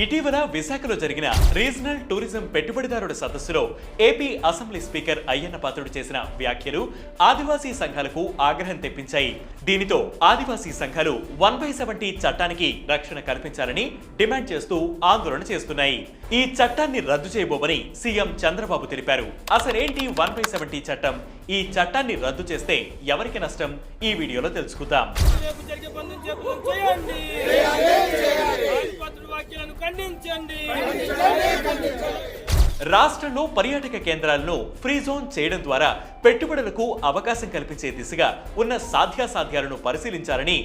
ఇటీవల విశాఖలో జరిగిన రీజనల్ టూరిజం పెట్టుబడిదారుల సదస్సులో AP assembly speaker Ayyanna Patrudu చేసిన వ్యాఖ్యలు ఆదివాసీ సంఘాలకు ఆగ్రహం తెప్పించాయి. దీనితో ఆదివాసీ సంఘాలు వన్ బై సెవెంటీ చట్టానికి రక్షణ కల్పించాలని డిమాండ్ చేస్తూ ఆందోళన చేస్తున్నాయి. ఈ చట్టాన్ని రద్దు చేయబోమని సీఎం చంద్రబాబు తెలిపారు. అసలేంటి వన్ బై సెవెంటీ చట్టం? ఈ చట్టాన్ని రద్దు చేస్తే ఎవరికి నష్టం? ఈ వీడియోలో తెలుసుకుందాం. ఖండించండి. రాష్ట్రంలో పర్యాటక కేంద్రాలను ఫ్రీ జోన్ చేయడం ద్వారా పెట్టుబడులకు అవకాశం కల్పించే దిశగా ఉన్న సాధ్యాసాధ్యాలను పరిశీలించాలని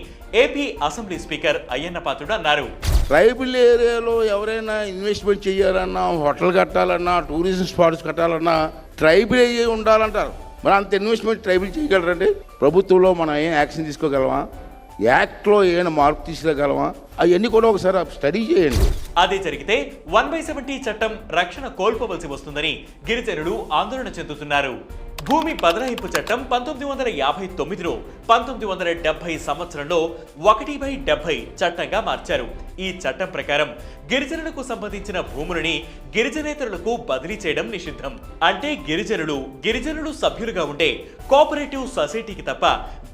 AP assembly speaker Ayyanna Patrudu అన్నారు. ట్రైబల్ ఏరియాలో ఎవరైనా ఇన్వెస్ట్మెంట్ చేయాలన్నా హోటల్ కట్టాలన్నా టూరిజం స్పాట్స్ కట్టాలన్నా ట్రైబల్ ఏరియా ఉండాలంటారు. మరి అంత ఇన్వెస్ట్మెంట్ ట్రైబల్ చేయగలరండి? ప్రభుత్వంలో మనం ఏం యాక్షన్ తీసుకోగలమా? యాక్ట్లో ఏమైనా మార్పు తీసుకురాగలమా అవన్నీ కూడా ఒకసారి స్టడీ చేయండి. అదే జరిగితే వన్ బై సెవెంటీ చట్టం రక్షణ కోల్పోవలసి వస్తుందని గిరిజనులు ఆందోళన చెందుతున్నారు. భూమి బదలాయింపు చట్టం పంతొమ్మిది వందల యాభై తొమ్మిదిలో పంతొమ్మిది వందల డెబ్బై సంవత్సరంలో ఒకటి బై డెబ్బై చట్టంగా మార్చారు. ఈ చట్టం ప్రకారం గిరిజనులకు సంబంధించిన భూములని గిరిజనేతరులకు బదిలీ చేయడం నిషిద్ధం. అంటే గిరిజనులు గిరిజనులు సభ్యులుగా ఉండే కోఆపరేటివ్ సొసైటీకి తప్ప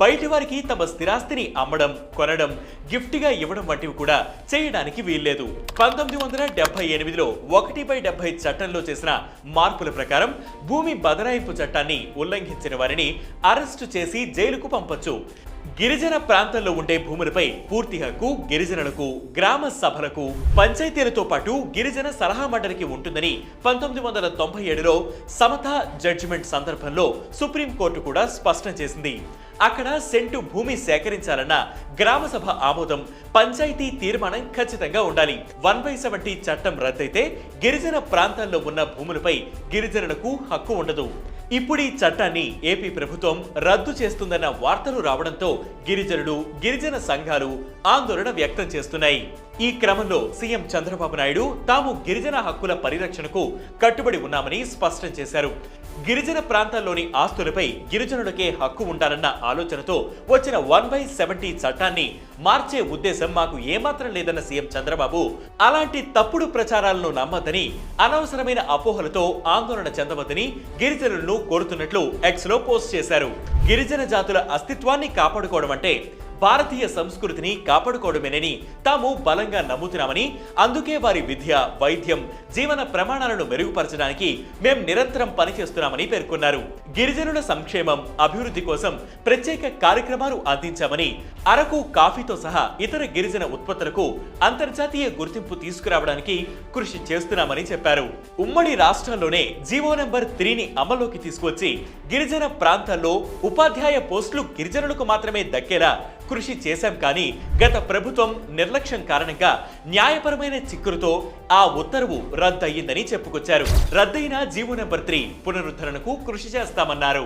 బయటి వారికి తమ స్థిరాస్తిని అమ్మడం కొనడం గిఫ్ట్గా ఇవ్వడం వంటివి కూడా చేయడానికి వీల్లేదు. పంతొమ్మిది వందల డెబ్బై ఎనిమిదిలో ఒకటి బై డెబ్బై చట్టంలో చేసిన మార్పుల ప్రకారం భూమి బదలాయింపు చట్టాన్ని ఉల్లంఘించిన వారిని అరెస్టు చేసి జైలుకు పంపొచ్చు. గిరిజన ప్రాంతంలో ఉండే భూములపై పూర్తి హక్కు గిరిజనులకు గ్రామ సభలకు పంచాయతీలతో పాటు గిరిజన సలహా మండలికి ఉంటుందని పంతొమ్మిది వందల తొంభై ఏడులో సమత జడ్జిమెంట్ సందర్భంలో సుప్రీంకోర్టు కూడా స్పష్టం చేసింది. అక్కడ సెంటు భూమి సేకరించాలన్న గ్రామ సభ ఆమోదం పంచాయతీ తీర్మానం ఖచ్చితంగా ఉండాలి. వన్ బై సెవెంటీ చట్టం రద్దయితే గిరిజన ప్రాంతాల్లో ఉన్న భూములపై గిరిజనులకు హక్కు ఉండదు. ఇప్పుడు ఈ చట్టాన్ని ఏపీ ప్రభుత్వం రద్దు చేస్తుందన్న వార్తలు రావడంతో గిరిజనులు గిరిజన సంఘాలు ఆందోళన వ్యక్తం చేస్తున్నాయి. ఈ క్రమంలో సీఎం చంద్రబాబు నాయుడు తాము గిరిజన హక్కుల పరిరక్షణకు కట్టుబడి ఉన్నామని స్పష్టం చేశారు. గిరిజన ప్రాంతాల్లోని ఆస్తులపై గిరిజనులకే హక్కు ఉండాలన్న ఆలోచనతో వచ్చిన వన్ బై సెవెంటీ చట్టాన్ని మార్చే ఉద్దేశం మాకు ఏమాత్రం లేదన్న సీఎం చంద్రబాబు అలాంటి తప్పుడు ప్రచారాలను నమ్మద్దని అనవసరమైన అపోహలతో ఆందోళన చెందవద్దని గిరిజనులను కోరుతున్నట్లు ఎక్స్లో పోస్ట్ చేశారు. గిరిజన జాతుల అస్తిత్వాన్ని కాపాడుకోవడం అంటే భారతీయ సంస్కృతిని కాపాడుకోవడమేనని తాము బలంగా నమ్ముతున్నామని అందుకే వారి విద్య వైద్యం జీవన ప్రమాణాలను మెరుగుపరచడానికి మేం నిరంతరం పనిచేస్తున్నామని పేర్కొన్నారు. గిరిజనుల సంక్షేమం అభివృద్ధి కోసం ప్రత్యేక కార్యక్రమాలు అందించామని అరకు కాఫీతో సహా ఇతర గిరిజన ఉత్పత్తులకు అంతర్జాతీయ గుర్తింపు తీసుకురావడానికి కృషి చేస్తున్నామని చెప్పారు. ఉమ్మడి రాష్ట్రంలోనే జీవో నెంబర్ త్రీని అమల్లోకి తీసుకొచ్చి గిరిజన ప్రాంతాల్లో ఉపాధ్యాయ పోస్టులు గిరిజనులకు మాత్రమే దక్కేలా కృషి చేశాం కానీ గత ప్రభుత్వం నిర్లక్ష్యం కారణంగా న్యాయపరమైన చిక్కురుతో ఆ ఉత్తర్వు రద్దయిందని చెప్పుకొచ్చారు. రద్దయిన జీవో నెంబర్ త్రీ పునరుద్ధరణకు కృషి చేస్తామన్నారు.